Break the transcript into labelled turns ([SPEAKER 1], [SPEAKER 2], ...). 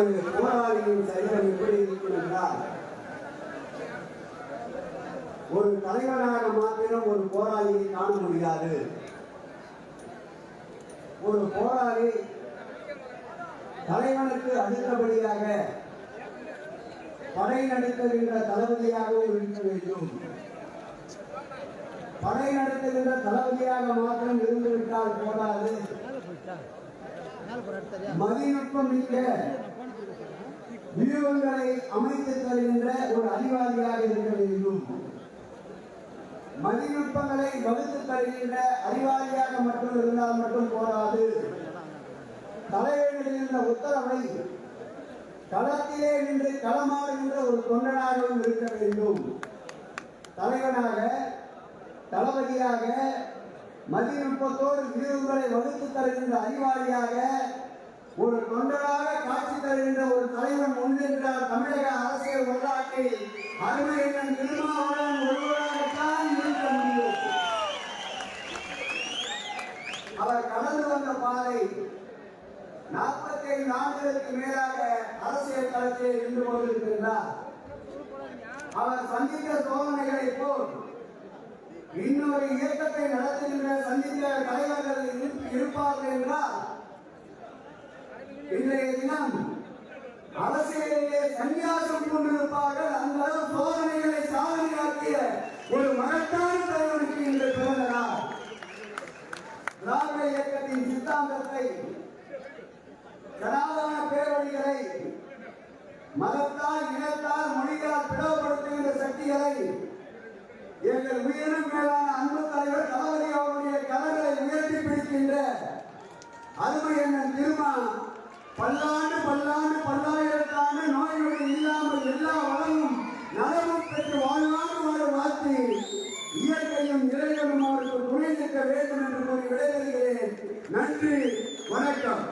[SPEAKER 1] போராளியின் சரீரம் எப்படி இருக்கும் என்றால் ஒரு தலைவனாக மாத்திரம் ஒரு போராளியை காண முடியாது. ஒரு போராளி தலைவனுக்கு அடுத்தபடியாக படை நடத்துகின்ற தளபதியாகவும் இருக்க வேண்டும். படை நடத்துகின்ற தளபதியாக மாத்திரம் இருந்துவிட்டால் போதாது. மதிநுட்பம் மிக்க வியூகங்களை அமைத்து தருகின்ற ஒரு அறிவாளியாக இருக்க வேண்டும். மதிநுட்பங்களை வகுத்து தருகின்ற அறிவாளியாக மட்டும் இருந்தால் மட்டும் போராது தலைவர்களின் உத்தரவை களத்திலே நின்று களமாடுகின்ற ஒரு தொண்டனாகவும் இருக்க வேண்டும். தலைவனாக தளபதியாக மதிநுட்பத்தோடு வியூகங்களை வகுத்து தருகின்ற அறிவாளியாக ஒரு தொண்டராக காட்சி தருகின்ற ஒரு தமிழக அரசியல் வரலாற்றில் அருமையின் திருமாவளவன் ஒருவராகத்தான் இருக்க முடியும். அவர் கடந்து வந்த பாதை நாற்பத்தி ஐந்து ஆண்டுகளுக்கு மேலாக அரசியல் களத்தில் இருந்து கொண்டிருக்கின்றார் அவர் சந்தித்த சோதனைகளை போல் இன்னொரு இயக்கத்தை நடத்துகின்ற சந்தித்த தலைவர்கள் இருப்பார்கள் என்றால் இன்றைய தினம் அரசியலிலே சன்னியாசம் கொண்டிருப்பார்கள். அந்த அளவு சோதனைகளை சாதனையாக்கிய ஒரு மகத்தான தலைவனுக்கு இன்று பிறந்த நாள். திராவிட இயக்கத்தின் சித்தாந்தத்தை சனாதன பேரொழிகளை மதத்தால் இனத்தால் மொழியால் பிளவுபடுத்துகின்ற சக்திகளை எங்கள் உயிரினும் மேலான அன்பு தலைவர் தளபதி அவருடைய கலர்களை உயர்த்தி பிடிக்கின்ற அருமை என்ன திருமணம் பல்லாண்டு பல்லாண்டு பல்லாயிரத்தாண்டு நோய் நொடி இல்லாமல் எல்லா வளமும் நலமும் பெற்று வாழ்வாண்டு வாழ வாழ்த்து இயற்கையும் இறைவனும் அவருக்கு துணை நிற்க வேண்டும் என்று கூறி விடைபெறுகிறேன். நன்றி வணக்கம்.